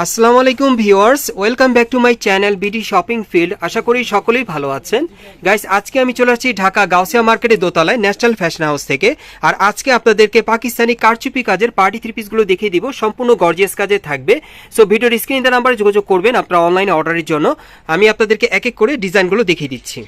আসসালামু আলাইকুম viewers, welcome back to my channel BD shopping field. আশা করি সকলেই ভালো আছেন। গাইস, আজকে আমি চলে আসছি ঢাকা গাউসিয়া মার্কেটের দোতলায় ন্যাশনাল ফ্যাশন হাউস থেকে। আর আজকে আপনাদেরকে পাকিস্তানি কারচুপি কাজের পার্টি থ্রি পিসগুলো দেখিয়ে দিব। সম্পূর্ণ গর্জিয়াস কাজে থাকবে। সো ভিডিওর স্ক্রিন নাম্বারে যোগাযোগ করবেন আপনারা অনলাইনে অর্ডারের জন্য। আমি আপনাদেরকে এক এক করে ডিজাইনগুলো দেখিয়ে দিচ্ছি।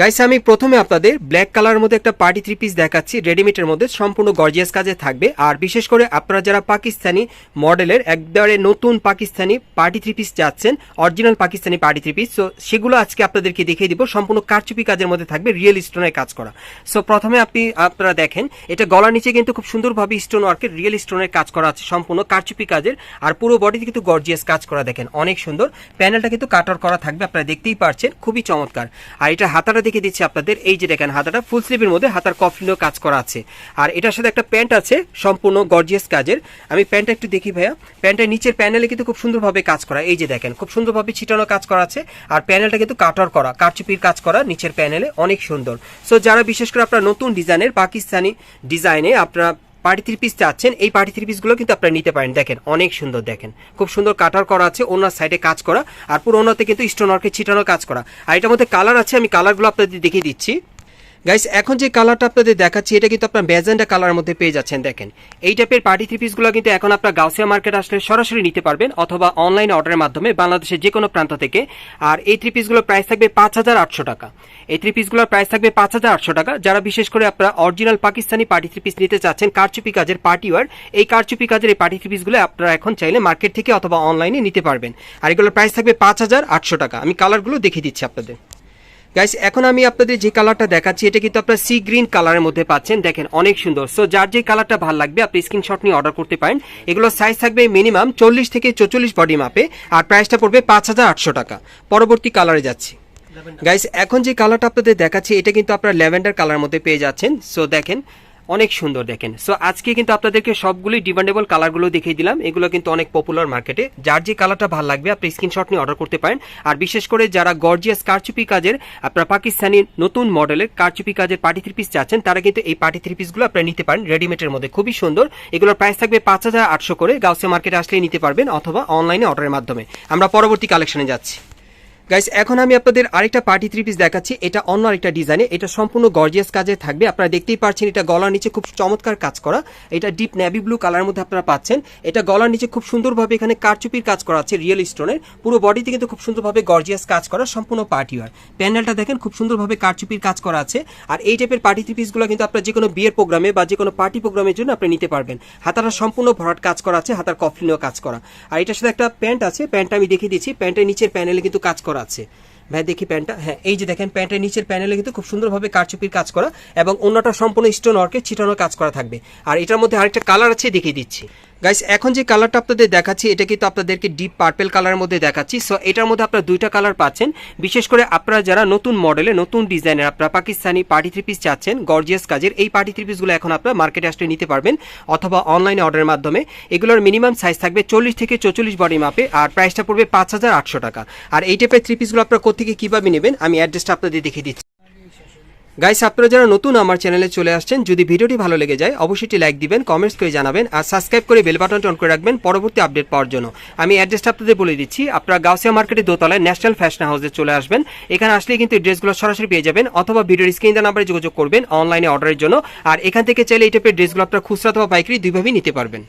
গাইস আমি প্রথমে আপনাদের ব্ল্যাক কালারের মধ্যে একটা পার্টি থ্রি পিস দেখাচ্ছি। রেডিমেডের মধ্যে সম্পূর্ণ গর্জিয়াস কাজে থাকবে। আর বিশেষ করে আপনারা যারা পাকিস্তানি মডেলের একবারে নতুন পাকিস্তানি পার্টি থ্রি পিস চাচ্ছেন original Pakistani party three piece so সেগুলো আজকে আপনাদেরকে দেখিয়ে দিব। সম্পূর্ণ কারচুপি কাজের মধ্যে থাকবে রিয়েল স্টোনের কাজ করা। সো প্রথমে আপনি, আপনারা দেখেন, এটা গলার নিচে কিন্তু খুব সুন্দরভাবে স্টোন ওয়ার্কের রিয়েল স্টোনের কাজ করা আছে, সম্পূর্ণ কারচুপি কাজের। আর পুরো বডিতে কিন্তু গর্জিয়াস কাজ করা, দেখেন, অনেক সুন্দর। প্যানেলটা কিন্তু কাটার করা থাকবে, আপনারা দেখতেই পারছেন, খুবই চমৎকার। আর এটা হাতাটা দেখে দিচ্ছি আপনাদের। এই যে দেখেন হাতাটা ফুল স্লিভের মধ্যে হাতার কফলিনও কাজ করা আছে। আর এটার সাথে একটা প্যান্ট আছে, সম্পূর্ণ গর্জিয়াস কাজের। আমি প্যান্টটা একটু দেখি ভাইয়া। প্যান্টের নিচের প্যানেলে কিন্তু খুব সুন্দরভাবে কাজ করা। এই যে দেখেন, খুব সুন্দরভাবে ছিটানো কাজ করা আছে। আর প্যানেলটা কিন্তু কাটার করা, কারচুপির কাজ করা নিচের প্যানেলে অনেক সুন্দর। সো যারা বিশেষ করে আপনার নতুন ডিজাইনের পাকিস্তানি ডিজাইনে আপনারা পার্টি থ্রি পিস চাচ্ছেন, এই পার্টি থ্রি পিসগুলো কিন্তু আপনারা নিতে পারেন। দেখেন, অনেক সুন্দর, দেখেন। খুব সুন্দর কাটার করা আছে, ওনার সাইডে কাজ করা। আর পুরো ওনাতে কিন্তু স্টোন ওয়ার্কে ছিটানো কাজ করা। আর এটার মধ্যে কালার আছে, আমি কালারগুলো আপনাদের দেখিয়ে দিচ্ছি। গাইস এখন যে কালারটা আপনাদের দেখাচ্ছি, এটা কিন্তু আপনার ম্যাজেন্ডা কালারের মধ্যে পেয়ে যাচ্ছেন, দেখেন। এই টাইপের পার্টি থ্রি পিসগুলো কিন্তু এখন আপনার গাউসিয়া মার্কেট আসলে সরাসরি নিতে পারবেন, অথবা অনলাইন অর্ডারের মাধ্যমে বাংলাদেশের যে কোনো প্রান্ত থেকে। আর এই থ্রি পিসগুলোর প্রাইস থাকবে পাঁচ হাজার আটশো টাকা। এই থ্রি পিসগুলোর প্রাইস থাকবে পাঁচ হাজার আটশো টাকা। যারা বিশেষ করে আপনারা original Pakistani party three piece নিতে চাচ্ছেন কারচুপি কাজের পার্টি ওয়ার এই কারচুপি কাজের এই পার্টি থ্রি পিসগুলো আপনারা এখন চাইলে মার্কেট থেকে অথবা অনলাইনে নিতে পারবেন। আর এগুলোর প্রাইস থাকবে পাঁচ হাজার আটশো টাকা। আমি কালারগুলো দেখিয়ে দিচ্ছি আপনাদের। গাইস এখন আমি আপনাদের যে কালারটা দেখাচ্ছি এটা কিন্তু আপনার সি গ্রিন কালারের মধ্যে পাচ্ছেন। দেখেন অনেক সুন্দর। সো যার যে কালারটা ভালো লাগবে আপনি স্ক্রিনশট নিয়ে অর্ডার করতে পারেন। এগুলো সাইজ থাকবে মিনিমাম চল্লিশ থেকে চল্লিশ বডি মাপে আর প্রাইসটা পড়বে পাঁচ হাজার আটশো টাকা। পরবর্তী কালারে যাচ্ছি। গাইস এখন যে কালারটা আপনাদের দেখাচ্ছি এটা কিন্তু আপনার ল্যাভেন্ডার কালার মধ্যে পেয়ে যাচ্ছেন। সো দেখেন অনেক সুন্দর দেখেন। সো আজকে কিন্তু আপনাদেরকে সবগুলি ডিমান্ডেবল কালারগুলো দেখিয়ে দিলাম। এগুলো কিন্তু অনেক পপুলার মার্কেটে যার যে কালারটা ভালো লাগবে, আপনি স্ক্রিনশট নিয়ে অর্ডার করতে পারেন। আর বিশেষ করে যারা গর্জিয়াস কারচুপি কাজের, আপনার পাকিস্তানি নতুন মডেলের কারচুপি কাজের পার্টি থ্রি পিস চাচ্ছেন, তারা কিন্তু এই পার্টি থ্রি পিসগুলো আপনারা নিতে পারেন। রেডিমেডের মধ্যে খুবই সুন্দর। এগুলোর প্রাইস থাকবে পাঁচ হাজার আটশো করে। গাউসে মার্কেটে আসলেই নিতে পারবেন অথবা অনলাইনে অর্ডারের মাধ্যমে। আমরা পরবর্তী কালেকশনে যাচ্ছি। গাইস এখন আমি আপনাদের আরেকটা পার্টি থ্রি পিস দেখাচ্ছি। এটা অন্য আরেকটা ডিজাইনে এটা সম্পূর্ণ গর্জিয়াস কাজে থাকবে। আপনারা দেখতেই পাচ্ছেন এটা গলার নিচে খুব চমৎকার কাজ করা। এটা ডিপ নেভি ব্লু কালারের মধ্যে আপনারা পাচ্ছেন। এটা গলার নিচে খুব সুন্দরভাবে এখানে কারচুপির কাজ করা আছে রিয়েল স্টোনের পুরো বডিতে কিন্তু খুব সুন্দরভাবে গর্জিয়াস কাজ করা, সম্পূর্ণ পার্টি ওয়ার প্যানেলটা দেখেন, খুব সুন্দরভাবে কারচুপির কাজ করা আছে। আর এই টাইপের পার্টি থ্রি পিসগুলো কিন্তু আপনার যে কোনো বিয়ের প্রোগ্রামে বা যে কোনো পার্টি প্রোগ্রামের জন্য আপনি নিতে পারবেন। হাতাটা সম্পূর্ণ ভরাট কাজ করা আছে, হাতার কফলিনেও কাজ করা। আর এটার সাথে একটা প্যান্ট আছে প্যান্টটা আমি দেখিয়ে দিচ্ছি। প্যান্টের নিচের প্যানেলে কিন্তু কাজ করা আছে। ভাই, দেখি প্যান্টটা। হ্যাঁ এই যে দেখেন, প্যান্টের নিচের প্যানেলে কিন্তু খুব সুন্দরভাবে কারচুপির কাজ করা এবং অন্যটা সম্পূর্ণ স্টোন অর্কে ছিটানোর কাজ করা থাকবে। আর এটার মধ্যে আরেকটা কালার আছে, দেখিয়ে দিচ্ছি। গাইস এখন যে কালারটা আপনাদের দেখাচ্ছি, এটা কিন্তু আপনাদেরকে ডিপ পার্পেল কালারের মধ্যে দেখাচ্ছি। সো এটার মধ্যে আপনারা দুইটা কালার পাচ্ছেন। বিশেষ করে আপনারা যারা নতুন মডেলে নতুন ডিজাইনের আপনারা পাকিস্তানি পার্টি থ্রি পিস চাচ্ছেন গর্জিয়াস কাজের, এই পার্টি থ্রি পিসগুলো এখন আপনারা মার্কেটে আসলে নিতে পারবেন অথবা অনলাইনে অর্ডারের মাধ্যমে। এগুলোর মিনিমাম সাইজ থাকবে চল্লিশ থেকে চল্লিশ বডি মাপে আর প্রাইসটা পড়বে পাঁচ হাজার আটশো টাকা। আর এই টাইপের থ্রি পিসগুলো আপনারা কোথেকে কীভাবে নেবেন, আমি অ্যাড্রেসটা আপনাদের দেখিয়ে দিচ্ছি। গাইস আপনারা যারা নতুন আমার চ্যানেলে চলে আসছেন, যদি ভিডিওটি ভালো লেগে যায়, অবশ্যই লাইক দিবেন কমেন্টস করে জানাবেন, আর সাবস্ক্রাইব করে বেল বাটনটি অন করে রাখবেন পরবর্তী আপডেট পাওয়ার জন্য। আমি অ্যাড্রেসটা আপনাদের বলে দিচ্ছি, আপনারা গাউসিয়া মার্কেটের দোতলায় ন্যাশনাল ফ্যাশন হাউসে চলে আসবেন। এখানে আসলে কিন্তু ড্রেসগুলো সরাসরি পেয়ে যাবেন, অথবা ভিডিওর স্ক্রিন নাম্বারে যোগাযোগ করবেন অনলাইনে অর্ডারের জন্য, আর এখান থেকে চাইলে এই টাইপের ড্রেসগুলো আপনারা খুচরা অথবা পাইকারি দুইভাবেই নিতে পারবেন।